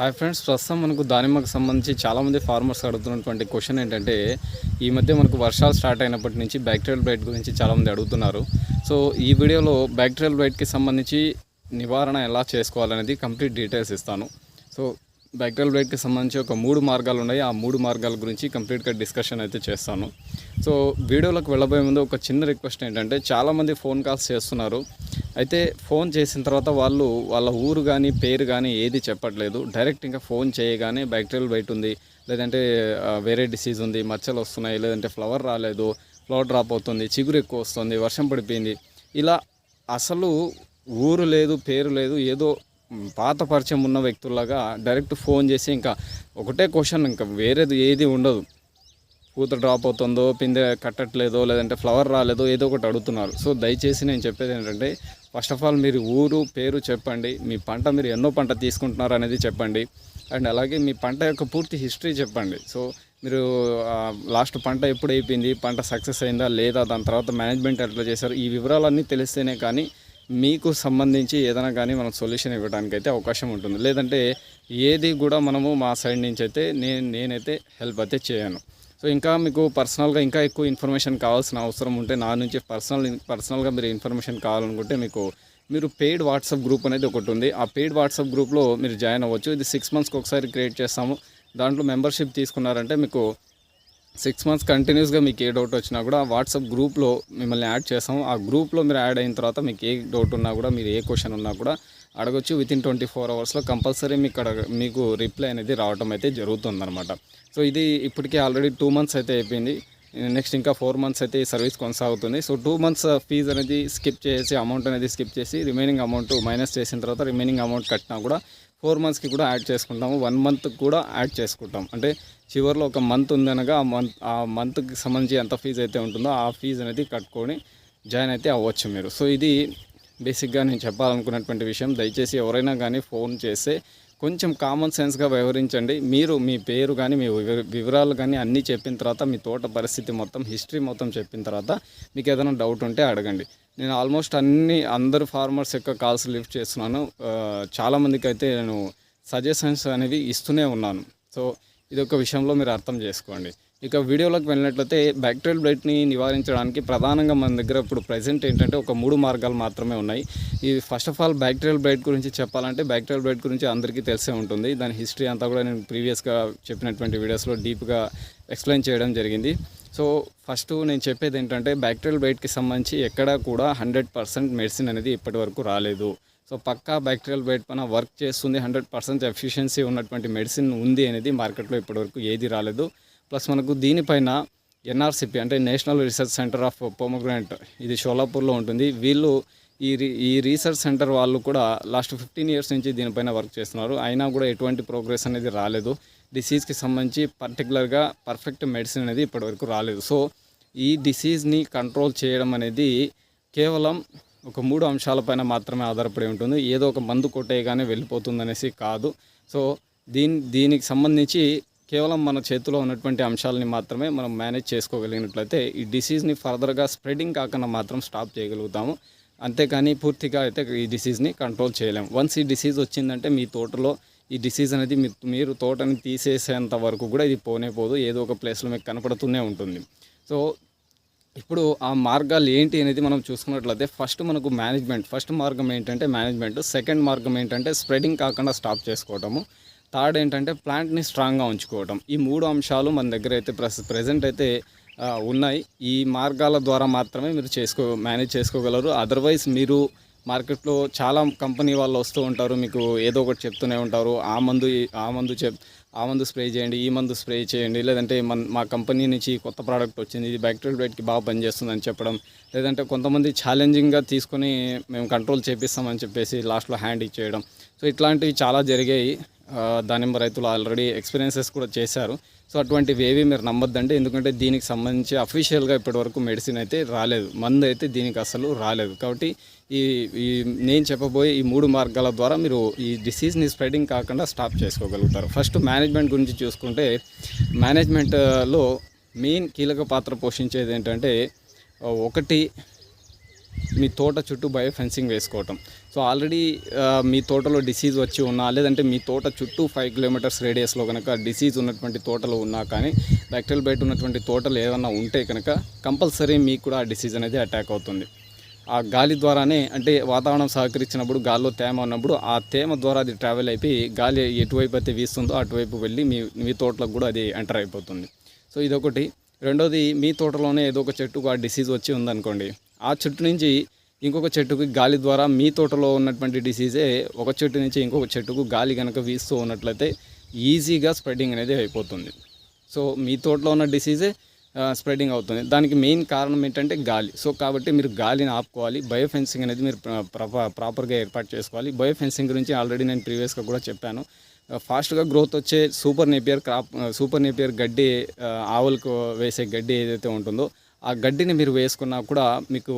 Hi friends ప్రస్తుతం మనకు దానిమ్మకు సంబంధించి చాలామంది ఫార్మర్స్ అడుగుతున్నటువంటి క్వశ్చన్ ఏంటంటే ఈ మధ్య మనకు వర్షాలు స్టార్ట్ అయినప్పటి నుంచి బ్యాక్టీరియల్ బ్లైట్ గురించి చాలామంది అడుగుతున్నారు. సో ఈ వీడియోలో బ్యాక్టీరియల్ బ్లైట్కి సంబంధించి నివారణ ఎలా చేసుకోవాలనేది కంప్లీట్ డీటెయిల్స్ ఇస్తాను. సో బ్యాక్టీరియల్ బ్లైట్కి సంబంధించి ఒక మూడు మార్గాలు ఉన్నాయి. ఆ మూడు మార్గాల గురించి కంప్లీట్గా డిస్కషన్ అయితే చేస్తాను. సో వీడియోలోకి వెళ్ళబోయే ముందు ఒక చిన్న రిక్వెస్ట్ ఏంటంటే చాలామంది ఫోన్ కాల్స్ చేస్తున్నారు. అయితే ఫోన్ చేసిన తర్వాత వాళ్ళు వాళ్ళ ఊరు కానీ పేరు కానీ ఏది చెప్పట్లేదు. డైరెక్ట్ ఇంకా ఫోన్ చేయగానే బ్యాక్టీరియల్ బయట ఉంది. లేదంటే వేరే డిసీజ్ ఉంది. మచ్చలు వస్తున్నాయి. లేదంటే ఫ్లవర్ రాలేదు. ఫ్లవర్ డ్రాప్ అవుతుంది. చిగురు ఎక్కువ వస్తుంది. వర్షం పడిపోయింది. ఇలా అసలు ఊరు లేదు పేరు లేదు ఏదో పాత పరిచయం ఉన్న వ్యక్తుల్లాగా డైరెక్ట్ ఫోన్ చేసి ఇంకా ఒకటే క్వశ్చన్ ఇంకా వేరేది ఏది ఉండదు. పూత డ్రాప్ అవుతుందో పిందె కట్టట్లేదో లేదంటే ఫ్లవర్ రాలేదో ఏదో ఒకటి అడుగుతున్నారు. సో దయచేసి నేను చెప్పేది ఏంటంటే ఫస్ట్ ఆఫ్ ఆల్ మీరు ఊరు పేరు చెప్పండి. మీ పంట మీరు ఎన్నో పంట తీసుకుంటున్నారు అనేది చెప్పండి. అండ్ అలాగే మీ పంట యొక్క పూర్తి హిస్టరీ చెప్పండి. సో మీరు లాస్ట్ పంట ఎప్పుడు అయిపోయింది పంట సక్సెస్ అయిందా లేదా దాని తర్వాత మేనేజ్మెంట్ ఎట్లా చేశారు ఈ వివరాలన్నీ తెలిస్తేనే కానీ మీకు సంబంధించి ఏదైనా కానీ మనం సొల్యూషన్ ఇవ్వడానికి అయితే అవకాశం ఉంటుంది. లేదంటే ఏది కూడా మనము మా సైడ్ నుంచి అయితే నేను నేనైతే హెల్ప్ అయితే చేయను. సో ఇంకా మీకు పర్సనల్గా ఇంకా ఎక్కువ ఇన్ఫర్మేషన్ కావాల్సిన అవసరం ఉంటే నా నుంచి పర్సనల్ పర్సనల్గా మీరు ఇన్ఫర్మేషన్ కావాలనుకుంటే మీకు మీరు పెయిడ్ వాట్సాప్ గ్రూప్ అనేది ఒకటి ఉంది. ఆ పెయిడ్ వాట్సాప్ గ్రూప్లో మీరు జాయిన్ అవ్వచ్చు. ఇది సిక్స్ మంత్స్కి ఒకసారి క్రియేట్ చేస్తాము. దాంట్లో మెంబర్షిప్ తీసుకున్నారంటే మీకు సిక్స్ మంత్స్ కంటిన్యూస్గా మీకు ఏ డౌట్ వచ్చినా కూడా వాట్సాప్ గ్రూప్లో మిమ్మల్ని యాడ్ చేస్తాము. ఆ గ్రూప్లో మీరు యాడ్ అయిన తర్వాత మీకు ఏ డౌట్ ఉన్నా కూడా మీరు ఏ క్వశ్చన్ ఉన్నా కూడా అడగొచ్చు. విత్ ఇన్ ట్వంటీ ఫోర్ అవర్స్లో కంపల్సరీ మీకు అడగ మీకు రిప్లై అనేది రావడం అయితే జరుగుతుందన్నమాట. సో ఇది ఇప్పటికే ఆల్రెడీ టూ మంత్స్ అయితే అయిపోయింది. నెక్స్ట్ ఇంకా ఫోర్ మంత్స్ అయితే ఈ సర్వీస్ కొనసాగుతుంది. సో టూ మంత్స్ ఫీజు అనేది స్కిప్ చేసి అమౌంట్ అనేది స్కిప్ చేసి రిమైనింగ్ అమౌంట్ మైనస్ చేసిన తర్వాత రిమైనింగ్ అమౌంట్ కట్టినా కూడా ఫోర్ మంత్స్కి కూడా యాడ్ చేసుకుంటాము. వన్ మంత్ కూడా యాడ్ చేసుకుంటాం. అంటే చివరిలో ఒక మంత్ ఉందనగా ఆ మంత్ ఆ మంత్కి సంబంధించి ఎంత ఫీజు అయితే ఉంటుందో ఆ ఫీజు అనేది కట్టుకొని జాయిన్ అయితే అవ్వచ్చు మీరు. సో ఇది బేసిక్గా నేను చెప్పాలనుకున్నటువంటి విషయం. దయచేసి ఎవరైనా కానీ ఫోన్ చేస్తే కొంచెం కామన్ సెన్స్గా వ్యవహరించండి. మీరు మీ పేరు కానీ మీ వివరాలు కానీ అన్నీ చెప్పిన తర్వాత మీ తోట పరిస్థితి మొత్తం హిస్టరీ మొత్తం చెప్పిన తర్వాత మీకు ఏదైనా డౌట్ ఉంటే అడగండి. నేను ఆల్మోస్ట్ అన్ని అందరు ఫార్మర్స్ యొక్క కాల్స్ లిఫ్ట్ చేస్తున్నాను. చాలామందికి అయితే నేను సజెషన్స్ అనేవి ఇస్తూనే ఉన్నాను. సో ఇది ఒక విషయంలో మీరు అర్థం చేసుకోండి. ఇక వీడియోలోకి వెళ్ళినట్లయితే బ్యాక్టీరియల్ బ్లైట్ని నివారించడానికి ప్రధానంగా మన దగ్గర ఇప్పుడు ప్రజెంట్ ఏంటంటే ఒక మూడు మార్గాలు మాత్రమే ఉన్నాయి. ఈ first of all bacterial blight గురించి చెప్పాలంటే బ్యాక్టీరియల్ బ్లైట్ గురించి అందరికీ తెలిసే ఉంటుంది. దాని హిస్టరీ అంతా కూడా నేను ప్రీవియస్గా చెప్పినటువంటి వీడియోస్లో డీప్గా ఎక్స్ప్లెయిన్ చేయడం జరిగింది. సో ఫస్ట్ నేను చెప్పేది ఏంటంటే బ్యాక్టీరియల్ బ్లైట్కి సంబంధించి ఎక్కడా కూడా హండ్రెడ్ పర్సెంట్ మెడిసిన్ అనేది ఇప్పటివరకు రాలేదు. సో పక్కా బ్యాక్టీరియల్ బ్లైట్ పైన వర్క్ చేస్తుంది. హండ్రెడ్ పర్సెంట్ ఎఫిషియన్సీ ఉన్నటువంటి మెడిసిన్ ఉంది అనేది మార్కెట్లో ఇప్పటివరకు ఏది రాలేదు. ప్లస్ మనకు దీనిపైన ఎన్ఆర్సిపి అంటే national research centre of pomegranate ఇది షోలాపూర్లో ఉంటుంది. వీళ్ళు ఈ ఈ రీసెర్చ్ సెంటర్ వాళ్ళు కూడా లాస్ట్ ఫిఫ్టీన్ ఇయర్స్ నుంచి దీనిపైన వర్క్ చేస్తున్నారు. అయినా కూడా ఎటువంటి ప్రోగ్రెస్ అనేది రాలేదు. డిసీజ్కి సంబంధించి పర్టికులర్గా పర్ఫెక్ట్ మెడిసిన్ అనేది ఇప్పటివరకు రాలేదు. సో ఈ డిసీజ్ని కంట్రోల్ చేయడం అనేది కేవలం ఒక మూడు అంశాలపైన మాత్రమే ఆధారపడి ఉంటుంది. ఏదో ఒక మందు కొట్టేయగానే వెళ్ళిపోతుందనేసి కాదు. సో దీని దీనికి సంబంధించి కేవలం మన చేతిలో ఉన్నటువంటి అంశాలని మాత్రమే మనం మేనేజ్ చేసుకోగలిగినట్లయితే ఈ డిసీజ్ని ఫర్దర్గా స్ప్రెడింగ్ కాకుండా మాత్రం స్టాప్ చేయగలుగుతాము. అంతేకాని పూర్తిగా అయితే ఈ డిసీజ్ని కంట్రోల్ చేయలేము వన్స్ ఈ డిసీజ్ వచ్చిందంటే మీ తోటలో ఈ డిసీజ్ అనేది మీ మీరు తోటని తీసేసేంత వరకు కూడా ఇది పోనే పోదు. ఏదో ఒక ప్లేస్లో మీకు కనపడుతూనే ఉంటుంది. సో ఇప్పుడు ఆ మార్గాలు ఏంటి అనేది మనం చూసుకున్నట్లయితే ఫస్ట్ మనకు మేనేజ్మెంట్ ఫస్ట్ మార్గం ఏంటంటే మేనేజ్మెంట్ సెకండ్ మార్గం ఏంటంటే స్ప్రెడింగ్ కాకుండా స్టాప్ చేసుకోవటము. థర్డ్ ఏంటంటే ప్లాంట్ని స్ట్రాంగ్గా ఉంచుకోవటం. ఈ మూడు అంశాలు మన దగ్గర అయితే ప్రస్ ప్రజెంట్ అయితే ఉన్నాయి. ఈ మార్గాల ద్వారా మాత్రమే మీరు చేసుకో మేనేజ్ చేసుకోగలరు. అదర్వైజ్ మీరు మార్కెట్లో చాలా కంపెనీ వాళ్ళు వస్తూ ఉంటారు. మీకు ఏదో ఒకటి చెప్తూనే ఉంటారు. ఆ మందు ఆ మందు చెప్ ఆ మందు స్ప్రే చేయండి ఈ మందు స్ప్రే చేయండి. లేదంటే మన మా కంపెనీ నుంచి కొత్త ప్రోడక్ట్ వచ్చింది. ఇది బ్యాక్టీరియల్ బ్లైట్కి బాగా పనిచేస్తుందని చెప్పడం. లేదంటే కొంతమంది ఛాలెంజింగ్గా తీసుకొని మేము కంట్రోల్ చేపిస్తామని చెప్పేసి లాస్ట్లో హ్యాండ్ ఇచ్చేయడం. సో ఇట్లాంటివి చాలా జరిగాయి. దానిమ్మ రైతులు ఆల్రెడీ ఎక్స్పీరియన్సెస్ కూడా చేశారు. సో అటువంటివి ఏవి మీరు నమ్మొద్దండి. ఎందుకంటే దీనికి సంబంధించి అఫీషియల్గా ఇప్పటివరకు మెడిసిన్ అయితే రాలేదు. మందు అయితే దీనికి అసలు రాలేదు. కాబట్టి ఈ ఈ నేను చెప్పబోయే ఈ మూడు మార్గాల ద్వారా మీరు ఈ డిసీజ్ని స్ప్రెడింగ్ కాకుండా స్టాప్ చేసుకోగలుగుతారు. ఫస్ట్ మేనేజ్మెంట్ గురించి చూసుకుంటే మేనేజ్మెంట్లో మెయిన్ కీలక పాత్ర పోషించేది ఏంటంటే ఒకటి మీ తోట చుట్టూ బయో ఫెన్సింగ్ వేసుకోవటం. సో ఆల్రెడీ మీ తోటలో డిసీజ్ వచ్చి ఉన్నా లేదంటే మీ తోట చుట్టూ ఫైవ్ కిలోమీటర్స్ రేడియస్లో కనుక డిసీజ్ ఉన్నటువంటి తోటలు ఉన్నా కానీ బ్యాక్టీరియల్ బయట ఉన్నటువంటి తోటలు ఏమన్నా ఉంటే కనుక కంపల్సరీ మీకు కూడా ఆ డిసీజ్ అనేది అటాక్ అవుతుంది. ఆ గాలి ద్వారానే అంటే వాతావరణం సహకరించినప్పుడు గాల్లో తేమ ఉన్నప్పుడు ఆ తేమ ద్వారా అది ట్రావెల్ అయిపోయి గాలి ఎటువైపు అయితే వీస్తుందో అటువైపు వెళ్ళి మీ మీ తోటలకు కూడా అది ఎంటర్ అయిపోతుంది. సో ఇదొకటి. రెండోది మీ తోటలోనే ఏదో ఒక చెట్టుకు ఆ డిసీజ్ వచ్చి ఉందనుకోండి. ఆ చెట్టు నుంచి ఇంకొక చెట్టుకి గాలి ద్వారా మీ తోటలో ఉన్నటువంటి డిసీజే ఒక చెట్టు నుంచి ఇంకొక చెట్టుకు గాలి కనుక వీస్తూ ఉన్నట్లయితే ఈజీగా స్ప్రెడింగ్ అనేది అయిపోతుంది. సో మీ తోటలో ఉన్న డిసీజే స్ప్రెడింగ్ అవుతుంది. దానికి మెయిన్ కారణం ఏంటంటే గాలి. సో కాబట్టి మీరు గాలిని ఆపుకోవాలి. బయో ఫెన్సింగ్ అనేది మీరు ప్రాపర్గా ఏర్పాటు చేసుకోవాలి. బయో ఫెన్సింగ్ గురించి ఆల్రెడీ నేను ప్రీవియస్గా కూడా చెప్పాను. ఫాస్ట్గా గ్రోత్ వచ్చే super napier crop super napier గడ్డి ఆవులకు వేసే గడ్డి ఏదైతే ఉంటుందో ఆ గడ్డిని మీరు వేసుకున్నా కూడా మీకు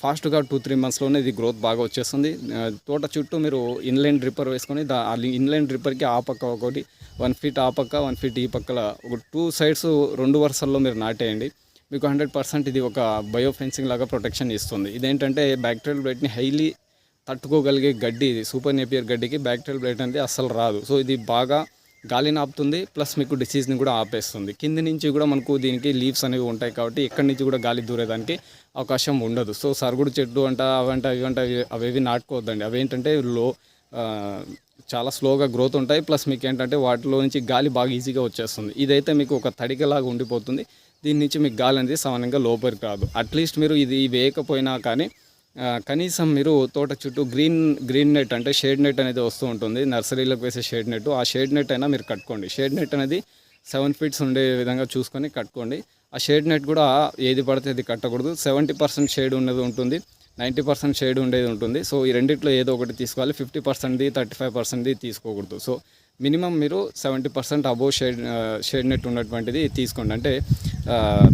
ఫాస్ట్గా టూ త్రీ మంత్స్లోనే ఇది గ్రోత్ బాగా వచ్చేస్తుంది. తోట చుట్టూ మీరు ఇన్లైన్ డ్రిప్పర్ వేసుకొని దా ఇన్లైన్ డ్రిప్పర్కి ఆ పక్క ఒకటి వన్ ఫీట్ ఆ పక్క వన్ ఫీట్ ఈ పక్కల ఒక టూ సైడ్స్ రెండు వరుసల్లో మీరు నాటేయండి. మీకు హండ్రెడ్ పర్సెంట్ ఇది ఒక బయో ఫెన్సింగ్ లాగా ప్రొటెక్షన్ ఇస్తుంది. ఇదేంటంటే బ్యాక్టీరియల్ బ్లైట్ని హైలీ తట్టుకోగలిగే గడ్డి ఇది సూపర్ నేపియర్ గడ్డికి బ్యాక్టీరియల్ బ్లైట్ అనేది అస్సలు రాదు. సో ఇది బాగా గాలిని ఆపుతుంది ప్లస్ మీకు డిసీజ్ని కూడా ఆపేస్తుంది. కింది నుంచి కూడా మనకు దీనికి లీవ్స్ అనేవి ఉంటాయి కాబట్టి ఎక్కడి నుంచి కూడా గాలి దూరేదానికి అవకాశం ఉండదు. సో సరుగుడు చెట్టు అంట అవంట ఇవంట అవి- అవేవి నాటుకోవద్దండి. అవేంటంటే లో చాలా స్లోగా గ్రోత్ ఉంటాయి. ప్లస్ మీకు ఏంటంటే వాటిలో నుంచి గాలి బాగా ఈజీగా వచ్చేస్తుంది. ఇదైతే మీకు ఒక తడికలాగా ఉండిపోతుంది. దీని నుంచి మీకు గాలి అనేది సామాన్యంగా లోపలికి రాదు. అట్లీస్ట్ మీరు ఇది వేయకపోయినా కానీ కనీసం మీరు తోట చుట్టూ గ్రీన్ గ్రీన్ నెట్ అంటే షేడ్ నెట్ అనేది వస్తూ ఉంటుంది. నర్సరీలోకి వేసే షేడ్ నెట్ ఆ షేడ్ నెట్ అయినా మీరు కట్టుకోండి. షేడ్ నెట్ అనేది సెవెన్ ఫీట్స్ ఉండే విధంగా చూసుకొని కట్టుకోండి. ఆ షేడ్ నెట్ కూడా ఏది పడితే అది కట్టకూడదు. సెవెంటీ పర్సెంట్ షేడ్ ఉన్నది ఉంటుంది. నైంటీ పర్సెంట్ షేడ్ ఉండేది ఉంటుంది. సో ఈ రెండిట్లో ఏదో ఒకటి తీసుకోవాలి. ఫిఫ్టీ పర్సెంట్ది థర్టీ ఫైవ్ పర్సెంట్ది తీసుకోకూడదు. సో మినిమం మీరు seventy percent above shade shade net ఉన్నటువంటిది తీసుకోండి. అంటే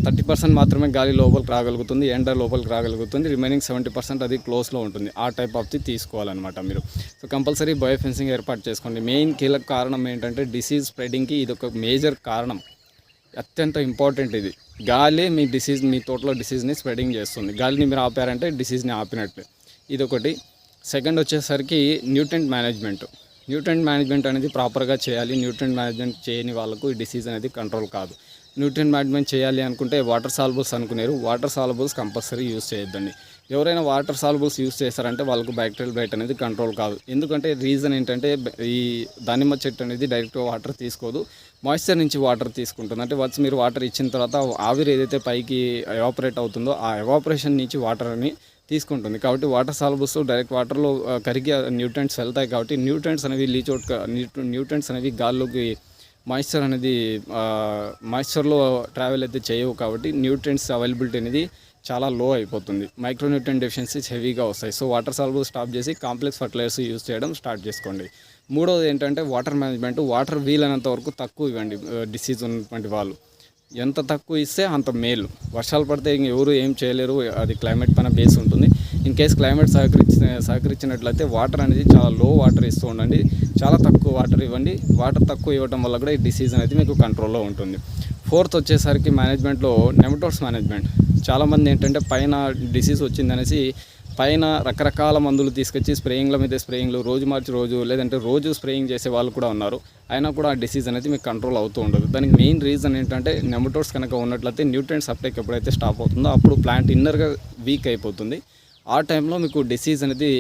థర్టీ పర్సెంట్ మాత్రమే గాలి లోపలికి రాగలుగుతుంది ఎండ లోపలికి రాగలుగుతుంది రిమైనింగ్ సెవెంటీ పర్సెంట్ అది క్లోజ్లో ఉంటుంది. ఆ టైప్ ఆఫ్ది తీసుకోవాలన్నమాట మీరు. సో కంపల్సరీ బయో ఫెన్సింగ్ ఏర్పాటు చేసుకోండి. మెయిన్ కీలక కారణం ఏంటంటే డిసీజ్ స్ప్రెడింగ్కి ఇది ఒక మేజర్ కారణం. అత్యంత ఇంపార్టెంట్ ఇది. గాలి మీ డిసీజ్ మీ తోటలో డిసీజ్ని స్ప్రెడింగ్ చేస్తుంది. గాలిని మీరు ఆపారంటే డిసీజ్ని ఆపినట్టు ఇదొకటి. సెకండ్ వచ్చేసరికి న్యూట్రెంట్ మేనేజ్మెంట్. న్యూట్రెంట్ మేనేజ్మెంట్ అనేది ప్రాపర్గా చేయాలి. న్యూట్రెంట్ మేనేజ్మెంట్ చేయని వాళ్ళకు ఈ డిసీజ్ అనేది కంట్రోల్ కాదు. న్యూట్రెంట్ మేనేజ్మెంట్ చేయాలి అనుకుంటే వాటర్ సాల్బుల్స్ అనుకునేరు. వాటర్ సాల్బుల్స్ కంపల్సరీ యూస్ చేయొద్దండి. ఎవరైనా వాటర్ సాల్బుల్స్ యూస్ చేస్తారంటే వాళ్ళకు బ్యాక్టీరియల్ బయట అనేది కంట్రోల్ కాదు. ఎందుకంటే రీజన్ ఏంటంటే ఈ దానిమ్మ చెట్టు అనేది డైరెక్ట్గా వాటర్ తీసుకోదు. మాయిశ్చర్ నుంచి వాటర్ తీసుకుంటుంది. అంటే వచ్చి మీరు వాటర్ ఇచ్చిన తర్వాత ఆవిరి ఏదైతే పైకి ఎవాపరేట్ అవుతుందో ఆ ఎవాపరేషన్ నుంచి వాటర్ అని తీసుకుంటుంది. కాబట్టి వాటర్ సాల్బుస్ డైరెక్ట్ వాటర్లో కరిగి న్యూట్రెంట్స్ వెళ్తాయి. కాబట్టి న్యూట్రెంట్స్ అనేవి లీచ్ అవుట్ న్యూట్రెంట్స్ అనేవి గాల్లోకి మాయిశ్చర్ అనేది మాయిశ్చర్లో ట్రావెల్ అయితే చేయవు. కాబట్టి న్యూట్రియంట్స్ అవైలబిలిటీ అనేది చాలా లో అయిపోతుంది. మైక్రోన్యూట్రియన్ డెఫిషియన్సీస్ హెవీగా వస్తాయి. సో వాటర్ సాల్బుల్ స్టాప్ చేసి కాంప్లెక్స్ ఫర్టిలైజర్స్ యూస్ చేయడం స్టార్ట్ చేసుకోండి. మూడవది ఏంటంటే వాటర్ మేనేజ్మెంట్. వాటర్ వీలైనంత వరకు తక్కువ ఇవ్వండి డిసీజ్ ఉన్నటువంటి వాళ్ళు. ఎంత తక్కువ ఇస్తే అంత మేలు. వర్షాలు పడితే ఇంక ఎవరు ఏం చేయలేరు అది క్లైమేట్ పైన బేస్ ఉంటుంది. ఇన్ కేస్ క్లైమేట్ సహకరించి సహకరించినట్లయితే వాటర్ అనేది చాలా లో వాటర్ ఇస్తూ ఉండండి. చాలా తక్కువ వాటర్ ఇవ్వండి. వాటర్ తక్కువ ఇవ్వడం వల్ల కూడా ఈ డిసీజ్ అనేది మీకు కంట్రోల్లో ఉంటుంది. ఫోర్త్ వచ్చేసరికి మేనేజ్మెంట్లో నెమటోడ్స్ మేనేజ్మెంట్ చాలామంది ఏంటంటే పైన డిసీజ్ వచ్చిందనేసి పైన రకరకాల మందులు తీసుకొచ్చి స్ప్రేయింగ్ల మీద స్ప్రేయింగ్లు రోజు మార్చి రోజు లేదంటే రోజు స్ప్రేయింగ్ చేసే వాళ్ళు కూడా ఉన్నారు. అయినా కూడా ఆ డిసీజ్ అనేది మీకు కంట్రోల్ అవుతూ ఉండదు. దానికి మెయిన్ రీజన్ ఏంటంటే నెమటోడ్స్ కనుక ఉన్నట్లయితే న్యూట్రియన్స్ అప్టేక్ ఎప్పుడైతే స్టాప్ అవుతుందో అప్పుడు ప్లాంట్ ఇన్నర్గా వీక్ అయిపోతుంది. ఆ టైంలో మీకు డిసీజ్ అనేది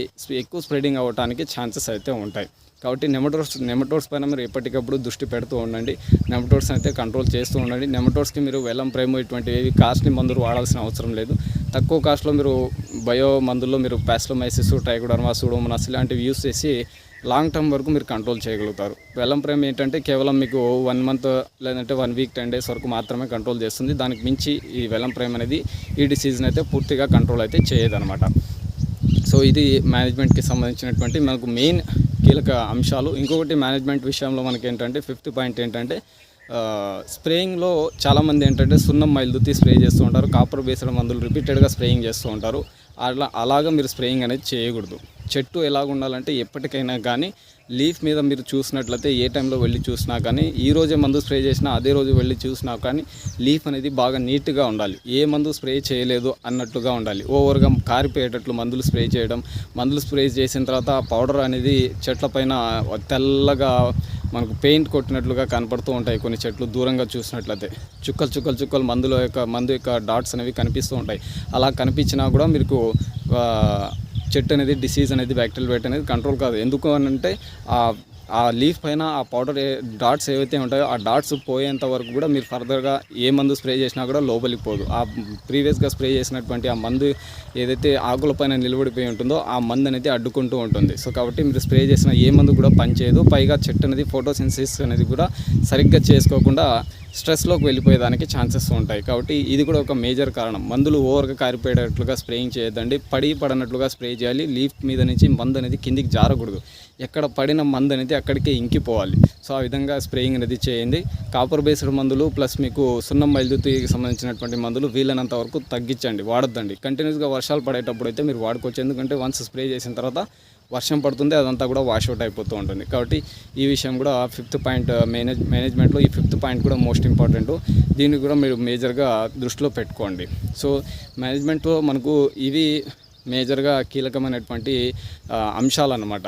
ఎక్కువ స్ప్రెడింగ్ అవ్వడానికి ఛాన్సెస్ అయితే ఉంటాయి. కాబట్టి నెమటోడ్స్ నెమటోడ్స్ పైన మీరు ఎప్పటికప్పుడు దృష్టి పెడుతూ ఉండండి. నెమటోడ్స్ అయితే కంట్రోల్ చేస్తూ ఉండండి. నెమటోడ్స్కి మీరు వెల్లం ప్రేమ ఇటువంటివి కాస్ట్లీ మందులు వాడాల్సిన అవసరం లేదు. తక్కువ కాస్ట్లో మీరు బయో మందుల్లో మీరు ప్యాస్లోమైసిస్ ట్రైకోడర్మా సూడోమోనాస్ ఇలాంటివి యూస్ చేసి లాంగ్ టర్మ్ వరకు మీరు కంట్రోల్ చేయగలుగుతారు. వెల్లం ప్రేమ్ ఏంటంటే కేవలం మీకు వన్ మంత్ లేదంటే వన్ వీక్ టెన్ డేస్ వరకు మాత్రమే కంట్రోల్ చేస్తుంది. దానికి మించి ఈ వెల్లం ప్రేమ్ అనేది ఈ డిసీజ్ని అయితే పూర్తిగా కంట్రోల్ అయితే చేయదనమాట సో ఇది మేనేజ్మెంట్కి సంబంధించినటువంటి మనకు మెయిన్ కీలక అంశాలు. ఇంకొకటి మేనేజ్మెంట్ విషయంలో మనకి ఏంటంటే ఫిఫ్త్ పాయింట్ ఏంటంటే స్ప్రేయింగ్లో చాలామంది ఏంటంటే సున్నం మైలుదుతి స్ప్రే చేస్తూ ఉంటారు కాపర్ బేస్డ్ మందులు రిపీటెడ్గా స్ప్రేయింగ్ చేస్తూ ఉంటారు. అలా అలాగా మీరు స్ప్రేయింగ్ అనేది చేయకూడదు. చెట్టు ఎలాగ ఉండాలంటే ఎప్పటికైనా కానీ లీఫ్ మీద మీరు చూసినట్లయితే ఏ టైంలో వెళ్ళి చూసినా కానీ ఈ రోజే మందు స్ప్రే చేసినా అదే రోజు వెళ్ళి చూసినా కానీ లీఫ్ అనేది బాగా నీట్గా ఉండాలి. ఏ మందు స్ప్రే చేయలేదు అన్నట్టుగా ఉండాలి. ఓవర్గా కారిపోయేటట్లు మందులు స్ప్రే చేయడం మందులు స్ప్రే చేసిన తర్వాత పౌడర్ అనేది చెట్ల పైన తెల్లగా మనకు పెయింట్ కొట్టినట్లుగా కనపడుతూ ఉంటాయి కొన్ని చెట్లు దూరంగా చూసినట్లయితే. చుక్కలు చుక్కలు చుక్కలు మందుల యొక్క మందు యొక్క డాట్స్ అనేవి కనిపిస్తూ ఉంటాయి. అలా కనిపించినా కూడా మీకు చెట్టు అనేది డిసీజ్ అనేది బ్యాక్టీరియల్ వెయిట్ అనేది కంట్రోల్ కాదు. ఎందుకు అని అంటే ఆ ఆ లీఫ్ పైన ఆ పౌడర్ డాట్స్ ఏవైతే ఉంటాయో ఆ డాట్స్ పోయేంత వరకు కూడా మీరు ఫర్దర్గా ఏ మందు స్ప్రే చేసినా కూడా లోపలికి పోదు. ఆ ప్రీవియస్గా స్ప్రే చేసినటువంటి ఆ మందు ఏదైతే ఆకుల పైన నిలబడిపోయి ఉంటుందో ఆ మందు అనేది అడ్డుకుంటూ ఉంటుంది. సో కాబట్టి మీరు స్ప్రే చేసిన ఏ మందు కూడా పనిచేయదు పైగా చెట్టు అనేది ఫోటోసిన్సిస్ అనేది కూడా సరిగ్గా చేసుకోకుండా స్ట్రెస్లోకి వెళ్ళిపోయేదానికి ఛాన్సెస్ ఉంటాయి. కాబట్టి ఇది కూడా ఒక మేజర్ కారణం. మందులు ఓవర్గా కారిపోయేటట్లుగా స్ప్రేయింగ్ చేయొద్దండి. పడి పడనట్లుగా స్ప్రే చేయాలి. లీఫ్ మీద నుంచి మందు అనేది కిందికి జారకూడదు. ఎక్కడ పడిన మందు అనేది అక్కడికే ఇంకిపోవాలి. సో ఆ విధంగా స్ప్రేయింగ్ అనేది చేయండి. కాపర్ బేస్డ్ మందులు ప్లస్ మీకు సున్నం మైలుతుకి సంబంధించినటువంటి మందులు వీలైనంత వరకు తగ్గించండి వాడొద్దండి. కంటిన్యూస్గా వర్షాలు పడేటప్పుడు అయితే మీరు వాడుకోవచ్చు. ఎందుకంటే వన్స్ స్ప్రే చేసిన తర్వాత వర్షం పడుతుంది అదంతా కూడా వాష్ అవుట్ అయిపోతూ ఉంటుంది. కాబట్టి ఈ విషయం కూడా ఫిఫ్త్ పాయింట్ మేనేజ్ మేనేజ్మెంట్లో ఈ ఫిఫ్త్ పాయింట్ కూడా మోస్ట్ ఇంపార్టెంట్. దీన్ని కూడా మీరు మేజర్గా దృష్టిలో పెట్టుకోండి. సో మేనేజ్మెంట్లో మనకు ఇవి మేజర్గా కీలకమైనటువంటి అంశాలు అన్నమాట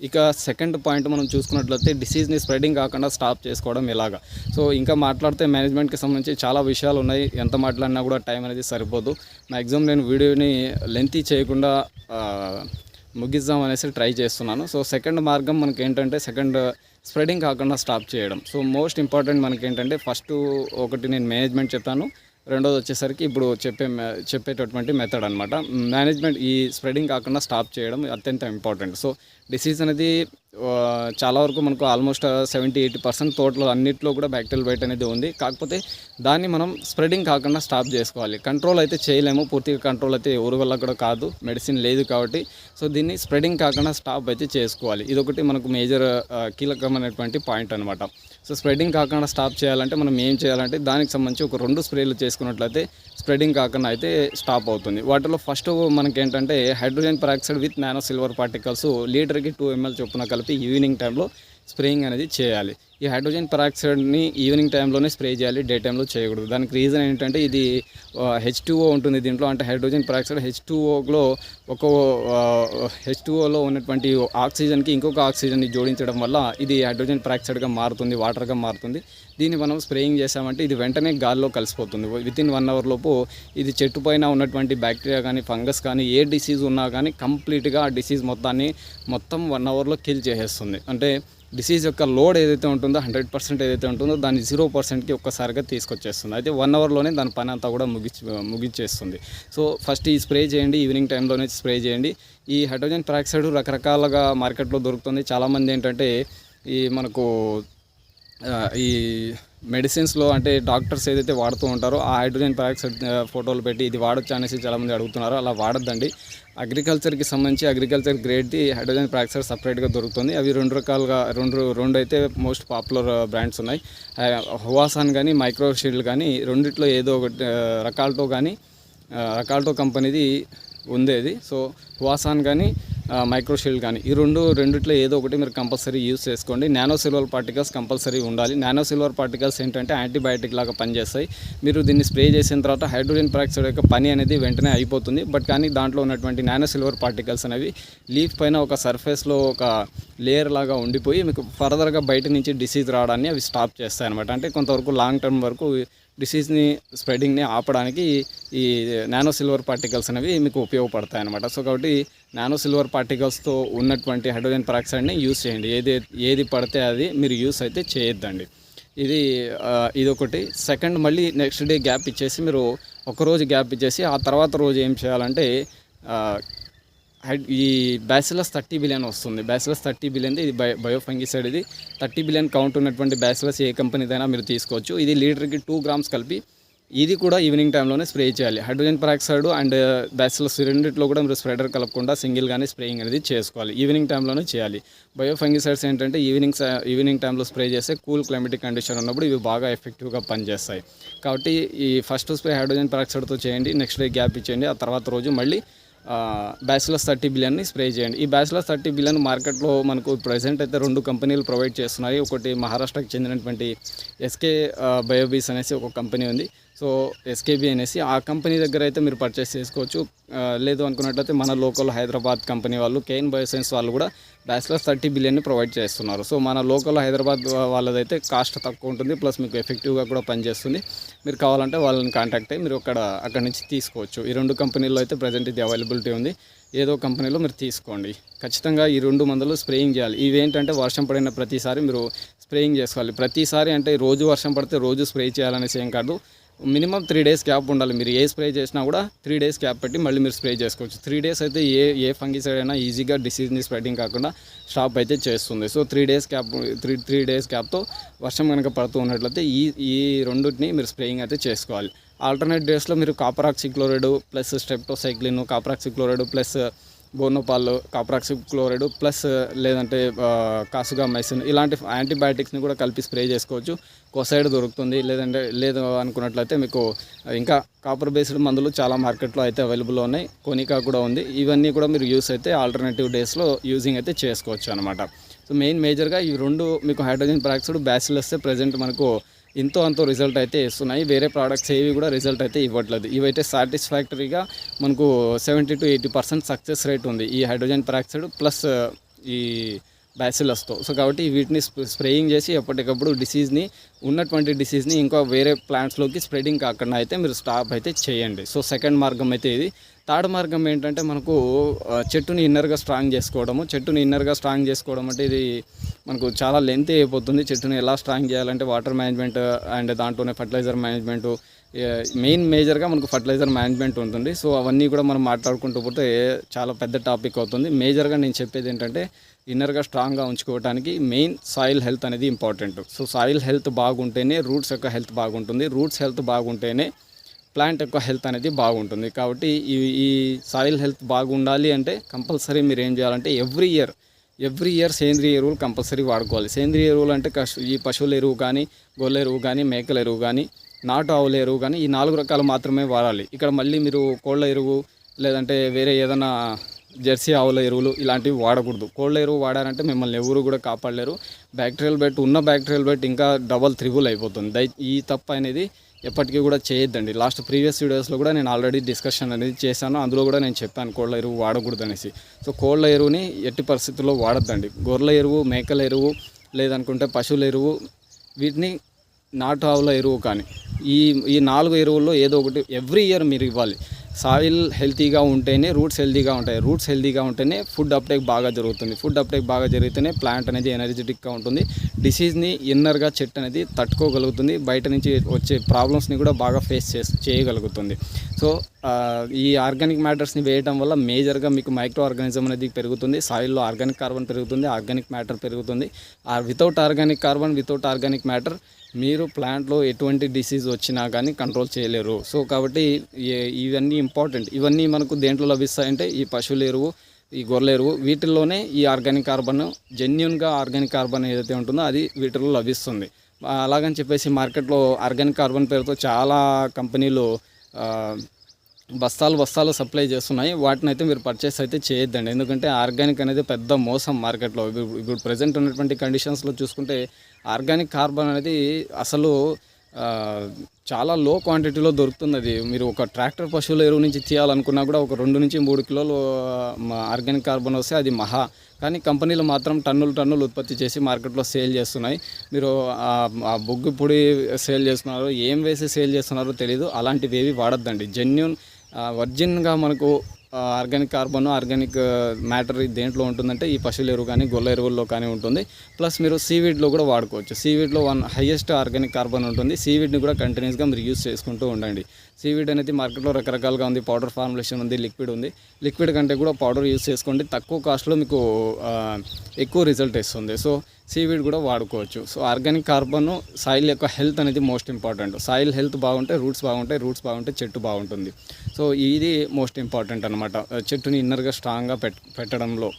ఇక సెకండ్ పాయింట్ మనం చూసుకున్నట్లయితే డిసీజ్ని స్ప్రెడింగ్ కాకుండా స్టాప్ చేసుకోవడం ఎలాగా? సో ఇంకా మాట్లాడితే మేనేజ్మెంట్కి సంబంధించి చాలా విషయాలు ఉన్నాయి. ఎంత మాట్లాడినా కూడా టైం అనేది సరిపోదు. మ్యాక్సిమం నేను వీడియోని లెంతీ చేయకుండా ముగిద్దాం అనేసి ట్రై చేస్తున్నాను. సో సెకండ్ మార్గం మనకి ఏంటంటే సెకండ్ స్ప్రెడింగ్ కాకుండా స్టాప్ చేయడం. సో మోస్ట్ ఇంపార్టెంట్ మనకి ఏంటంటే ఫస్ట్ ఒకటి నేను మేనేజ్మెంట్ చెప్పాను రెండోది వచ్చేసరికి ఇప్పుడు చెప్పే మె- చెప్పేటటువంటి మెథడ్ అనమాట మేనేజ్మెంట్ ఈ స్ప్రెడింగ్ కాకుండా స్టాప్ చేయడం అత్యంత ఇంపార్టెంట్ సో డిసీజ్ అనేది చాలా వరకు మనకు ఆల్మోస్ట్ సెవెంటీ ఎయిటీ పర్సెంట్ తోటలో అన్నిట్లో కూడా బ్యాక్టీరియల్ బైట్ అనేది ఉంది. కాకపోతే దాన్ని మనం స్ప్రెడింగ్ కాకుండా స్టాప్ చేసుకోవాలి. కంట్రోల్ అయితే చేయలేము. పూర్తిగా కంట్రోల్ అయితే ఎవరి వల్ల కూడా కాదు. మెడిసిన్ లేదు కాబట్టి. సో దీన్ని స్ప్రెడింగ్ కాకుండా స్టాప్ అయితే చేసుకోవాలి. ఇదొకటి మనకు మేజర్ కీలకమైనటువంటి పాయింట్ అనమాట సో స్ప్రెడింగ్ కాకుండా స్టాప్ చేయాలంటే మనం ఏం చేయాలంటే దానికి సంబంధించి ఒక రెండు స్ప్రేలు చేసుకున్నట్లయితే స్ప్రెడింగ్ కాకుండా అయితే స్టాప్ అవుతుంది. వాటిలో ఫస్ట్ మనకి ఏంటంటే hydrogen peroxide with nano silver particles లీటర్కి టూ ఎంఎల్ చొప్పున కలిపి లేకపోతే ఈవినింగ్ టైంలో స్ప్రేయింగ్ అనేది చేయాలి. ఈ హైడ్రోజన్ పెరాక్సైడ్ని ఈవినింగ్ టైంలోనే స్ప్రే చేయాలి డే టైంలో చేయకూడదు. దానికి రీజన్ ఏంటంటే ఇది హెచ్ ఉంటుంది దీంట్లో. అంటే హైడ్రోజన్ పెరాక్సైడ్ హెచ్ టూఓలో ఒక హెచ్ టూఓలో ఉన్నటువంటి ఆక్సిజన్కి ఇంకొక ఆక్సిజన్ని జోడించడం వల్ల ఇది హైడ్రోజన్ పెరాక్సైడ్గా మారుతుంది వాటర్గా మారుతుంది. దీన్ని మనం స్ప్రేయింగ్ చేసామంటే ఇది వెంటనే గాల్లో కలిసిపోతుంది. విత్ ఇన్ వన్ అవర్ లోపు ఇది చెట్టు పైన ఉన్నటువంటి బ్యాక్టీరియా కానీ ఫంగస్ కానీ ఏ డిసీజ్ ఉన్నా కానీ కంప్లీట్గా ఆ డిసీజ్ మొత్తాన్ని మొత్తం వన్ అవర్లో కిల్ చేసేస్తుంది. అంటే డిసీజ్ యొక్క లోడ్ ఏదైతే ఉంటుందో హండ్రెడ్ పర్సెంట్ ఏదైతే ఉంటుందో దాన్ని జీరో పర్సెంట్కి ఒక్కసారిగా తీసుకొచ్చేస్తుంది. అయితే వన్ అవర్లోనే దాని పని అంతా కూడా ముగించి ముగించేస్తుంది సో ఫస్ట్ ఈ స్ప్రే చేయండి ఈవినింగ్ టైంలోనే స్ప్రే చేయండి. ఈ హైడ్రోజన్ పెరాక్సైడ్ రకరకాలుగా మార్కెట్లో దొరుకుతుంది. చాలామంది ఏంటంటే ఈ మనకు ఈ మెడిసిన్స్లో అంటే డాక్టర్స్ ఏదైతే వాడుతూ ఉంటారో ఆ హైడ్రోజన్ పెరాక్సైడ్ ఫోటోలు పెట్టి ఇది వాడొచ్చు అనేసి చాలామంది అడుగుతున్నారు. అలా వాడద్దండి. అగ్రికల్చర్కి సంబంధించి అగ్రికల్చర్ గ్రేడ్ది హైడ్రోజన్ ప్రాక్సర్ సపరేట్గా దొరుకుతుంది. అవి రెండు రకాలుగా రెండు రెండు అయితే మోస్ట్ పాపులర్ బ్రాండ్స్ ఉన్నాయి. హువాసాన్ కానీ మైక్రోషీల్డ్ కానీ రెండిట్లో ఏదో ఒకటి రకాల్టో రకాలతో కానీ రకాల్టో రకాలతో కంపెనీది ఉండేది. సో హువాసాన్ కానీ మైక్రోషీల్డ్ కానీ. ఈ రెండు రెండిట్లో ఏదో ఒకటి మీరు కంపల్సరీ యూస్ చేసుకోండి. నానో సిల్వర్ పార్టికల్స్ కంపల్సరీ ఉండాలి. నానో సిల్వర్ పార్టికల్స్ ఏంటంటే యాంటీబయాటిక్ లాగా పనిచేస్తాయి. మీరు దీన్ని స్ప్రే చేసిన తర్వాత హైడ్రోజన్ పెరాక్సైడ్ యొక్క పని అనేది వెంటనే అయిపోతుంది. బట్ కానీ దాంట్లో ఉన్నటువంటి నానో సిల్వర్ పార్టికల్స్ అనేవి లీఫ్ పైన ఒక సర్ఫేస్లో ఒక లేయర్ లాగా ఉండిపోయి మీకు ఫర్దర్గా బయట నుంచి డిసీజ్ రావడాన్ని అవి స్టాప్ చేస్తాయి అనమాట అంటే కొంతవరకు లాంగ్ టర్మ్ వరకు డిసీజ్ని స్ప్రెడింగ్ని ఆపడానికి ఈ నానో సిల్వర్ పార్టికల్స్ అనేవి మీకు ఉపయోగపడతాయి అనమాట సో కాబట్టి నానో సిల్వర్ పార్టికల్స్తో ఉన్నటువంటి హైడ్రోజన్ పెరాక్సైడ్ని యూస్ చేయండి. ఏది ఏది పడితే అది మీరు యూస్ అయితే చేయొద్దండి. ఇది ఇదొకటి. సెకండ్ మళ్ళీ నెక్స్ట్ డే గ్యాప్ ఇచ్చేసి మీరు ఒక రోజు గ్యాప్ ఇచ్చేసి ఆ తర్వాత రోజు ఏం చేయాలంటే ఈ బ్యాసిలస్ థర్టీ బిలియన్ వస్తుంది. బ్యాసిలస్ థర్టీ బిలియన్ ఇది బయో బయోఫంగిసైడ్ ఇది. థర్టీ బిలియన్ కౌంట్ ఉన్నటువంటి బ్యాసిలస్ ఏ కంపెనీదైనా మీరు తీసుకోవచ్చు. ఇది లీటర్కి టూ గ్రామ్స్ కలిపి ఇది కూడా ఈవినింగ్ టైంలోనే స్ప్రే చేయాలి. హైడ్రోజన్ పరాక్సైడ్ అండ్ బ్యాసిలస్ రెండిట్లో కూడా మీరు స్ప్రెడర్ కలపకుండా సింగిల్గానే స్ప్రేయింగ్ అనేది చేసుకోవాలి. ఈవినింగ్ టైంలోనే చేయాలి. బయోఫంగిసైడ్స్ ఏంటంటే ఈవినింగ్ ఈవినింగ్ టైంలో స్ప్రే చేస్తే కూల్ క్లైమేటిక్ కండిషన్ ఉన్నప్పుడు ఇవి బాగా ఎఫెక్టివ్గా పనిచేస్తాయి. కాబట్టి ఈ ఫస్ట్ స్ప్రే హైడ్రోజన్ పరాక్సైడ్తో చేయండి నెక్స్ట్ డే గ్యాప్ ఇచ్చేయండి ఆ తర్వాత రోజు మళ్ళీ బ్యాచిలర్స్ థర్టీ బిలియన్ని స్ప్రే చేయండి. ఈ బ్యాచిలర్స్ థర్టీ బిలియన్ మార్కెట్లో మనకు ప్రజెంట్ అయితే రెండు కంపెనీలు ప్రొవైడ్ చేస్తున్నాయి. ఒకటి మహారాష్ట్రకి చెందినటువంటి ఎస్కే బయోబీస్ అనేసి ఒక కంపెనీ ఉంది. సో ఎస్కేబీ అనేసి ఆ కంపెనీ దగ్గర అయితే మీరు పర్చేస్ చేసుకోవచ్చు. లేదు అనుకున్నట్లయితే మన లోకల్ హైదరాబాద్ కంపెనీ వాళ్ళు కేఎన్ బయోసైన్స్ వాళ్ళు కూడా బ్యాచిలర్స్ థర్టీ బిలియన్ని ప్రొవైడ్ చేస్తున్నారు. సో మన లోకల్ హైదరాబాద్ వాళ్ళదైతే కాస్ట్ తక్కువ ఉంటుంది ప్లస్ మీకు ఎఫెక్టివ్గా కూడా పనిచేస్తుంది. మీరు కావాలంటే వాళ్ళని కాంటాక్ట్ అయ్యి మీరు అక్కడ అక్కడ నుంచి తీసుకోవచ్చు. ఈ రెండు కంపెనీల్లో అయితే ప్రజెంట్ ఇది అవైలబిలిటీ ఉంది. ఏదో కంపెనీలో మీరు తీసుకోండి. ఖచ్చితంగా ఈ రెండు మందులు స్ప్రేయింగ్ చేయాలి. ఇవేంటంటే వర్షం పడిన ప్రతిసారి మీరు స్ప్రేయింగ్ చేసుకోవాలి. ప్రతిసారి అంటే రోజు వర్షం పడితే రోజు స్ప్రే చేయాలనేసి ఏం కాదు. మినిమం త్రీ డేస్ క్యాప్ ఉండాలి. మీరు ఏ స్ప్రే చేసినా కూడా త్రీ డేస్ క్యాప్ పెట్టి మళ్ళీ మీరు స్ప్రే చేసుకోవచ్చు. త్రీ డేస్ అయితే ఏ ఏ ఫంగిసైడ్ అయినా ఈజీగా డిసీజ్ని స్ప్రెడింగ్ కాకుండా స్టాప్ అయితే చేస్తుంది. So three days cap three three days క్యాప్తో వర్షం కనుక పడుతూ ఉన్నట్లయితే ఈ ఈ రెండింటిని మీరు స్ప్రేయింగ్ అయితే చేసుకోవాలి. ఆల్టర్నేట్ డేస్లో మీరు copper oxychloride plus streptocycline copper oxychloride plus Bonopol copper oxy chloride plus లేదంటే కాసుగా మైసిన్ ఇలాంటి యాంటీబయాటిక్స్ని కూడా కలిపి స్ప్రే చేసుకోవచ్చు. కోసైడ్ దొరుకుతుంది. లేదంటే లేదు అనుకున్నట్లయితే మీకు ఇంకా కాపర్ బేస్డ్ మందులు చాలా మార్కెట్లో అయితే అవైలబుల్ ఉన్నాయి. కొనికా కూడా ఉంది. ఇవన్నీ కూడా మీరు యూస్ అయితే ఆల్టర్నేటివ్ డేస్లో యూజింగ్ అయితే చేసుకోవచ్చు అనమాట సో మెయిన్ మేజర్గా ఈ రెండు మీకు హైడ్రోజన్ పెరాక్సైడ్ బ్యాసిలస్ ప్రజెంట్ మనకు ఎంతో అంతో రిజల్ట్ అయితే ఇస్తున్నాయి. వేరే ప్రోడక్ట్స్ ఏవి కూడా రిజల్ట్ అయితే ఇవ్వట్లేదు. ఇవైతే సాటిస్ఫాక్టరీగా మనకు seventy to eighty percent success rate ఉంది ఈ హైడ్రోజన్ పెరాక్సైడ్ ప్లస్ ఈ బ్యాసిలస్తో సో కాబట్టి వీటిని స్ప్రేయింగ్ చేసి ఎప్పటికప్పుడు డిసీజ్ని ఉన్నటువంటి డిసీజ్ని ఇంకా వేరే ప్లాంట్స్లోకి స్ప్రెడింగ్ కాకుండా అయితే మీరు స్టాప్ అయితే చేయండి. సో సెకండ్ మార్గం అయితే ఇది. థర్డ్ మార్గం ఏంటంటే మనకు చెట్టుని ఇన్నర్గా స్ట్రాంగ్ చేసుకోవడము. చెట్టుని ఇన్నర్గా స్ట్రాంగ్ చేసుకోవడం అంటే ఇది మనకు చాలా లెంత్ అయిపోతుంది. చెట్టుని ఎలా స్ట్రాంగ్ చేయాలంటే వాటర్ మేనేజ్మెంట్ అండ్ దాంట్లోనే ఫర్టిలైజర్ మేనేజ్మెంట్ మెయిన్ మేజర్గా మనకు ఫర్టిలైజర్ మేనేజ్మెంట్ ఉంటుంది. సో అవన్నీ కూడా మనం మాట్లాడుకుంటూ పోతే చాలా పెద్ద టాపిక్ అవుతుంది. మేజర్గా నేను చెప్పేది ఏంటంటే ఇన్నర్గా స్ట్రాంగ్గా ఉంచుకోవడానికి మెయిన్ సాయిల్ హెల్త్ అనేది ఇంపార్టెంట్ సో సాయిల్ హెల్త్ బాగుంటేనే రూట్స్ యొక్క హెల్త్ బాగుంటుంది. రూట్స్ హెల్త్ బాగుంటేనే ప్లాంట్ యొక్క హెల్త్ అనేది బాగుంటుంది. కాబట్టి ఈ ఈ సాయిల్ హెల్త్ బాగుండాలి అంటే కంపల్సరీ మీరు ఏం చేయాలంటే ఎవ్రీ ఇయర్ ఎవ్రీ ఇయర్ సేంద్రియ ఎరువులు కంపల్సరీ వాడుకోవాలి. సేంద్రియ ఎరువులు అంటే కష్- ఈ పశువుల ఎరువు కానీ గొల్ల ఎరువు కానీ మేకల ఎరువు కానీ నాటు ఆవుల ఎరువు కానీ ఈ నాలుగు రకాలు మాత్రమే వాడాలి. ఇక్కడ మళ్ళీ మీరు కోళ్ళ ఎరువు లేదంటే వేరే ఏదైనా జెర్సీ ఆవుల ఎరువులు ఇలాంటివి వాడకూడదు. కోళ్ళ ఎరువు వాడారంటే మిమ్మల్ని ఎవరు కూడా కాపాడలేరు. బ్యాక్టీరియల్ బెట్ ఉన్న బ్యాక్టీరియల్ బెట్ ఇంకా డబల్ త్రిబుల్ అయిపోతుంది. దై ఈ తప్పు అనేది ఎప్పటికీ కూడా చేయొద్దండి. లాస్ట్ ప్రీవియస్ వీడియోస్లో కూడా నేను ఆల్రెడీ డిస్కషన్ అనేది చేశాను. అందులో కూడా నేను చెప్పాను కోళ్ళ ఎరువు వాడకూడదు అనేసి సో కోళ్ళ ఎరువుని ఎట్టి పరిస్థితుల్లో వాడద్దండి. గొర్రెల ఎరువు మేకల ఎరువు లేదనుకుంటే పశువుల ఎరువు వీటిని నాటు ఆవుల ఎరువు కానీ ఈ ఈ నాలుగు ఎరువుల్లో ఏదో ఒకటి ఎవ్రీ ఇయర్ మీరు ఇవ్వాలి. సాయిల్ హెల్తీగా ఉంటేనే రూట్స్ హెల్తీగా ఉంటాయి. రూట్స్ హెల్తీగా ఉంటేనే ఫుడ్ అప్టేక్ బాగా జరుగుతుంది. ఫుడ్ అప్టేక్ బాగా జరిగితేనే ప్లాంట్ అనేది ఎనర్జెటిక్గా ఉంటుంది. డిసీజ్ని ఇన్నర్గా చెట్టు అనేది తట్టుకోగలుగుతుంది. బయట నుంచి వచ్చే ప్రాబ్లమ్స్ని కూడా బాగా ఫేస్ చే చేయగలుగుతుంది. సో ఈ ఆర్గానిక్ మ్యాటర్స్ని వేయడం వల్ల మేజర్గా మీకు మైక్రో ఆర్గానిజం అనేది పెరుగుతుంది. సాయిల్లో ఆర్గానిక్ కార్బన్ పెరుగుతుంది ఆర్గానిక్ మ్యాటర్ పెరుగుతుంది. ఆ without organic carbon without organic matter మీరు ప్లాంట్లో ఎటువంటి డిసీజ్ వచ్చినా కానీ కంట్రోల్ చేయలేరు. సో కాబట్టి ఇవన్నీ ఇంపార్టెంట్ ఇవన్నీ మనకు దేంట్లో లభిస్తాయంటే ఈ పశువుల ఎరువు ఈ గొర్రెల ఎరువు. వీటిల్లోనే ఈ ఆర్గానిక్ కార్బన్ జెన్యున్గా ఆర్గానిక్ కార్బన్ ఏదైతే ఉంటుందో అది వీటిలో లభిస్తుంది. అలాగని చెప్పేసి మార్కెట్లో ఆర్గానిక్ కార్బన్ పేరుతో చాలా కంపెనీలు బస్తాలు బస్తాలు సప్లై చేస్తున్నాయి. వాటిని అయితే మీరు పర్చేస్ అయితే చేయొద్దండి. ఎందుకంటే ఆర్గానిక్ అనేది పెద్ద మోసం మార్కెట్లో. ఇప్పుడు ఇప్పుడు ప్రజెంట్ ఉన్నటువంటి కండిషన్స్లో చూసుకుంటే ఆర్గానిక్ కార్బన్ అనేది అసలు చాలా లో క్వాంటిటీలో దొరుకుతుంది అది. మీరు ఒక ట్రాక్టర్ పశువుల ఎరువు నుంచి తీయాలనుకున్నా కూడా ఒక రెండు నుంచి మూడు కిలోలు ఆర్గానిక్ కార్బన్ వస్తే అది మహా. కానీ కంపెనీలు మాత్రం టన్నులు టన్నులు ఉత్పత్తి చేసి మార్కెట్లో సేల్ చేస్తున్నాయి. మీరు ఆ- ఆ బొగ్గు పొడి సేల్ చేస్తున్నారు ఏం వేసి సేల్ చేస్తున్నారో తెలియదు అలాంటివి ఏవి వాడద్దండి. జెన్యున్ వర్జిన్గా మనకు ఆర్గానిక్ కార్బన్ ఆర్గానిక్ మ్యాటర్ దేంట్లో ఉంటుందంటే ఈ పశువుల ఎరువు కానీ గొల్ల ఎరువుల్లో కానీ ఉంటుంది. ప్లస్ మీరు సీవీడ్లో కూడా వాడుకోవచ్చు. సీవీడ్లో వన్ హైయెస్ట్ ఆర్గానిక్ కార్బన్ ఉంటుంది. సీవీడ్ని కూడా కంటిన్యూస్గా మీరు యూస్ చేసుకుంటూ ఉండండి. సీవీడ్ అనేది మార్కెట్లో రకరకాలుగా ఉంది పౌడర్ ఫార్ములేషన్ ఉంది లిక్విడ్ ఉంది. లిక్విడ్ కంటే కూడా పౌడర్ యూస్ చేసుకోండి. తక్కువ కాస్ట్లో మీకు ఎక్కువ రిజల్ట్ ఇస్తుంది సో సీవీడ్ కూడా వాడుకోవచ్చు. సో ఆర్గానిక్ కార్బన్ సాయిల్ యొక్క హెల్త్ అనేది మోస్ట్ ఇంపార్టెంట్. సాయిల్ హెల్త్ బాగుంటే రూట్స్ బాగుంటాయి రూట్స్ బాగుంటే చెట్టు బాగుంటుంది. సో ఇది మోస్ట్ ఇంపార్టెంట్ అనమాట చెట్టుని ఇన్నర్గా స్ట్రాంగ్గా పెట్ పెట్టడంలో.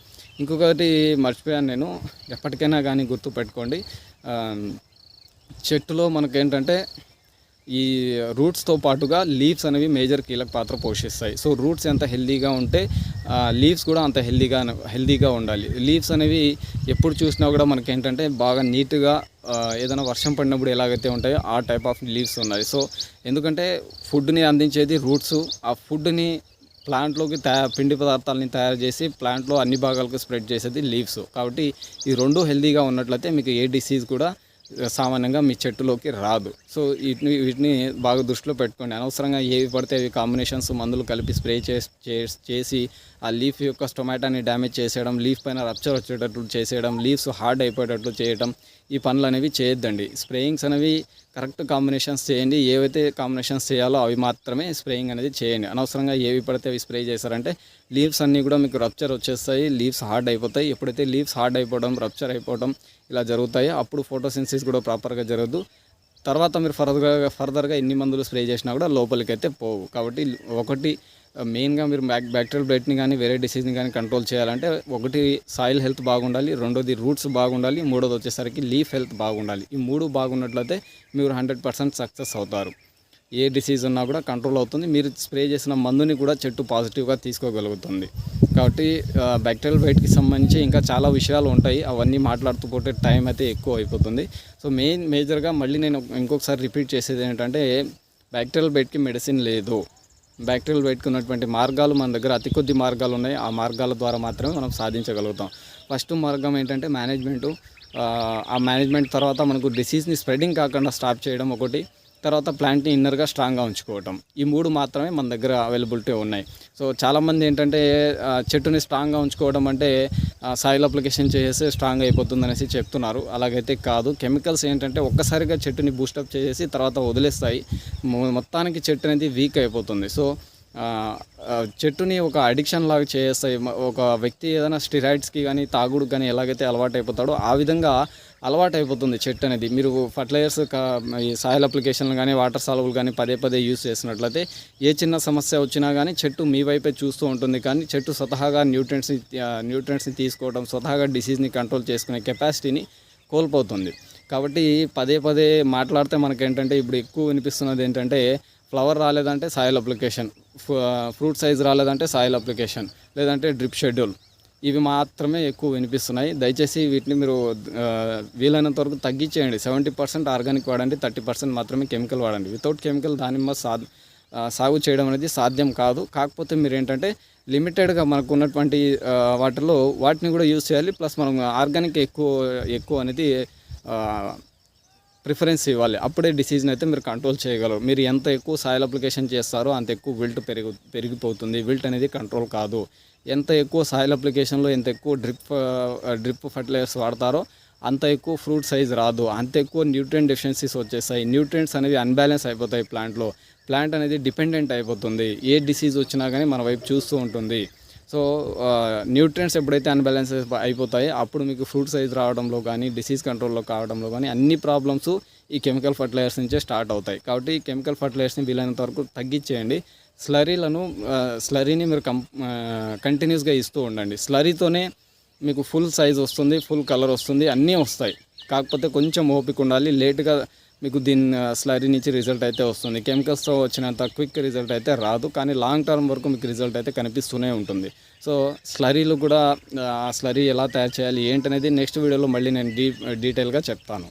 ఇంకొకటి మర్చిపోయాను నేను. ఎప్పటికైనా కానీ గుర్తు పెట్టుకోండి చెట్టులో మనకేంటంటే ఈ రూట్స్తో పాటుగా లీవ్స్ అనేవి మేజర్ కీలక పాత్ర పోషిస్తాయి. సో రూట్స్ ఎంత హెల్దీగా ఉంటే లీవ్స్ కూడా అంత హెల్దీగా హెల్దీగా ఉండాలి. లీవ్స్ అనేవి ఎప్పుడు చూసినా కూడా మనకి ఏంటంటే బాగా నీట్గా ఏదైనా వర్షం పడినప్పుడు ఎలాగైతే ఉంటాయో ఆ టైప్ ఆఫ్ లీవ్స్ ఉన్నాయి. సో ఎందుకంటే ఫుడ్ని అందించేది రూట్స్ ఆ ఫుడ్ని ప్లాంట్లోకి తయా పిండి పదార్థాలని తయారు చేసి ప్లాంట్లో అన్ని భాగాలకు స్ప్రెడ్ చేసేది లీవ్స్ కాబట్టి ఈ రెండు హెల్దీగా ఉన్నట్లయితే మీకు ఏ డిసీజ్ కూడా సామాన్యంగా మీ చెట్టులోకి రాదు. సో వీటిని వీటిని బాగా దృష్టిలో పెట్టుకోండి. అనవసరంగా ఏవి పడితే అవి కాంబినేషన్స్ మందులు కలిపి స్ప్రే చేసి చేసి ఆ లీఫ్ యొక్క స్టొమాటోని డ్యామేజ్ చేసేయడం లీఫ్ పైన రప్చర్ వచ్చేటట్లు చేసేయడం లీవ్స్ హార్డ్ అయిపోయేటట్లు చేయడం ఈ పనులు అనేవి చేయొద్దండి. స్ప్రేయింగ్స్ అనేవి కరెక్ట్ కాంబినేషన్స్ చేయండి. ఏవైతే కాంబినేషన్స్ చేయాలో అవి మాత్రమే స్ప్రేయింగ్ అనేది చేయండి. అనవసరంగా ఏవి పడితే అవి స్ప్రే చేశారంటే లీవ్స్ అన్నీ కూడా మీకు రప్చర్ వచ్చేస్తాయి లీవ్స్ హార్డ్ అయిపోతాయి. ఎప్పుడైతే లీవ్స్ హార్డ్ అయిపోవడం రప్చర్ అయిపోవడం ఇలా జరుగుతాయి. అప్పుడు ఫోటోసిన్సిస్ కూడా ప్రాపర్గా జరగదు. తర్వాత మీరు ఫర్దర్గా ఫర్దర్గా ఎన్ని మందులు స్ప్రే చేసినా కూడా లోపలికి అయితే పోవు. కాబట్టి ఒకటి మెయిన్గా మీరు బ్యాక్ బ్యాక్టీరియల్ బ్లైట్ని కానీ వేరే డిసీజ్ని కానీ కంట్రోల్ చేయాలంటే ఒకటి సాయిల్ హెల్త్ బాగుండాలి. రెండోది రూట్స్ బాగుండాలి. మూడోది వచ్చేసరికి లీఫ్ హెల్త్ బాగుండాలి. ఈ మూడు బాగున్నట్లయితే మీరు హండ్రెడ్ పర్సెంట్ సక్సెస్ అవుతారు. ఏ డిసీజ్ ఉన్నా కూడా కంట్రోల్ అవుతుంది. మీరు స్ప్రే చేసిన మందుని కూడా చెట్టు పాజిటివ్గా తీసుకోగలుగుతుంది. కాబట్టి బ్యాక్టీరియల్ బయటకి సంబంధించి ఇంకా చాలా విషయాలు ఉంటాయి. అవన్నీ మాట్లాడుతూ పోతే టైం అయితే ఎక్కువ అయిపోతుంది. సో మెయిన్ మేజర్గా మళ్ళీ నేను ఇంకొకసారి రిపీట్ చేసేది ఏంటంటే బ్యాక్టీరియల్ బయటకి మెడిసిన్ లేదు. బ్యాక్టీరియల్ బైట్కి ఉన్నటువంటి మార్గాలు మన దగ్గర అతి కొద్ది మార్గాలు ఉన్నాయి. ఆ మార్గాల ద్వారా మాత్రమే మనం సాధించగలుగుతాం. ఫస్ట్ మార్గం ఏంటంటే మేనేజ్మెంటు ఆ మేనేజ్మెంట్ తర్వాత మనకు డిసీజ్ని స్ప్రెడింగ్ కాకుండా స్టాప్ చేయడం ఒకటి. తర్వాత ప్లాంట్ని ఇన్నర్గా స్ట్రాంగ్గా ఉంచుకోవటం. ఈ మూడు మాత్రమే మన దగ్గర అవైలబిలిటీ ఉన్నాయి. సో చాలామంది ఏంటంటే చెట్టుని స్ట్రాంగ్గా ఉంచుకోవడం అంటే సాయిల్ అప్లికేషన్ చేసేసి స్ట్రాంగ్ అయిపోతుంది అనేసి చెప్తున్నారు. అలాగైతే కాదు. కెమికల్స్ ఏంటంటే ఒక్కసారిగా చెట్టుని బూస్టప్ చేసేసి తర్వాత వదిలేస్తాయి. మొత్తానికి చెట్టు అనేది వీక్ అయిపోతుంది. సో చెట్టుని ఒక అడిక్షన్ లాగా చేస్తాయి ఒక వ్యక్తి ఏదైనా స్టిరాయిడ్స్కి కానీ తాగుడు కానీ ఎలాగైతే అలవాటు అయిపోతాడో ఆ విధంగా అలవాటు అయిపోతుంది చెట్టు అనేది. మీరు ఫర్టిలైజర్స్ ఈ సాయిల్ అప్లికేషన్లు కానీ వాటర్ సాల్వ్లు కానీ పదే పదే యూస్ చేసినట్లయితే ఏ చిన్న సమస్య వచ్చినా కానీ చెట్టు మీ వైపే చూస్తూ ఉంటుంది. కానీ చెట్టు స్వతహాగా న్యూట్రియంట్స్ని న్యూట్రియంట్స్ని తీసుకోవడం స్వతహాగా డిసీజ్ని కంట్రోల్ చేసుకునే కెపాసిటీని కోల్పోతుంది. కాబట్టి పదే పదే మాట్లాడితే మనకేంటంటే ఇప్పుడు ఎక్కువ వినిపిస్తున్నది ఏంటంటే ఫ్లవర్ రాలేదంటే సాయిల్ అప్లికేషన్ ఫ్రూట్ సైజ్ రాలేదంటే సాయిల్ అప్లికేషన్ లేదంటే డ్రిప్ షెడ్యూల్. ఇవి మాత్రమే ఎక్కువ వినిపిస్తున్నాయి. దయచేసి వీటిని మీరు వీలైనంత వరకు తగ్గించేయండి. సెవెంటీ పర్సెంట్ ఆర్గానిక్ వాడండి థర్టీ పర్సెంట్ మాత్రమే కెమికల్ వాడండి. వితౌట్ కెమికల్ దానిమ్మ సా సాగు చేయడం అనేది సాధ్యం కాదు. కాకపోతే మీరు ఏంటంటే లిమిటెడ్గా మనకు ఉన్నటువంటి వాటిలో వాటిని కూడా యూజ్ చేయాలి. ప్లస్ మనం ఆర్గానిక్ ఎక్కువ ఎక్కువ అనేది ప్రిఫరెన్స్ ఇవ్వాలి. అప్పుడే డిసీజ్ని అయితే మీరు కంట్రోల్ చేయగలరు. మీరు ఎంత ఎక్కువ సాయిల్ అప్లికేషన్ చేస్తారో అంత ఎక్కువ విల్ట్ పెరుగు పెరిగిపోతుంది. విల్ట్ అనేది కంట్రోల్ కాదు. ఎంత ఎక్కువ సాయిల్ అప్లికేషన్లో ఎంత ఎక్కువ డ్రిప్ డ్రిప్ ఫర్టిలైజర్స్ వాడతారో అంత ఎక్కువ ఫ్రూట్ సైజ్ రాదు. అంత ఎక్కువ న్యూట్రియన్ డెఫిషియన్సీస్ వచ్చేస్తాయి. న్యూట్రియంట్స్ అనేవి అన్బ్యాలెన్స్ అయిపోతాయి ప్లాంట్లో ప్లాంట్ అనేది డిపెండెంట్ అయిపోతుంది. ఏ డిసీజ్ వచ్చినా కానీ మన వైపు చూస్తూ ఉంటుంది. సో న్యూట్రియంట్స్ ఎప్పుడైతే అన్బ్యాలెన్స్ అయిపోతాయి అప్పుడు మీకు ఫ్రూట్ సైజ్ రావడంలో కానీ డిసీజ్ కంట్రోల్లో కావడంలో కానీ అన్ని ప్రాబ్లమ్స్ ఈ కెమికల్ ఫర్టిలైజర్స్ నుంచే స్టార్ట్ అవుతాయి. కాబట్టి ఈ కెమికల్ ఫర్టిలైజర్స్ని వీలైనంత వరకు తగ్గించేయండి. స్లరీలను స్లరీని మీరు కం కంటిన్యూస్గా ఇస్తూ ఉండండి. స్లరీతోనే మీకు ఫుల్ సైజ్ వస్తుంది ఫుల్ కలర్ వస్తుంది అన్నీ వస్తాయి. కాకపోతే కొంచెం ఓపిక ఉండాలి. లేట్గా మీకు దీని స్లరీ నుంచి రిజల్ట్ అయితే వస్తుంది. కెమికల్స్తో వచ్చినంత క్విక్ రిజల్ట్ అయితే రాదు. కానీ లాంగ్ టర్మ్ వరకు మీకు రిజల్ట్ అయితే కనిపిస్తూనే ఉంటుంది. సో స్లరీలు కూడా ఆ స్లరీ ఎలా తయారు చేయాలి ఏంటనేది నెక్స్ట్ వీడియోలో మళ్ళీ నేను డీ డీటెయిల్గా చెప్తాను.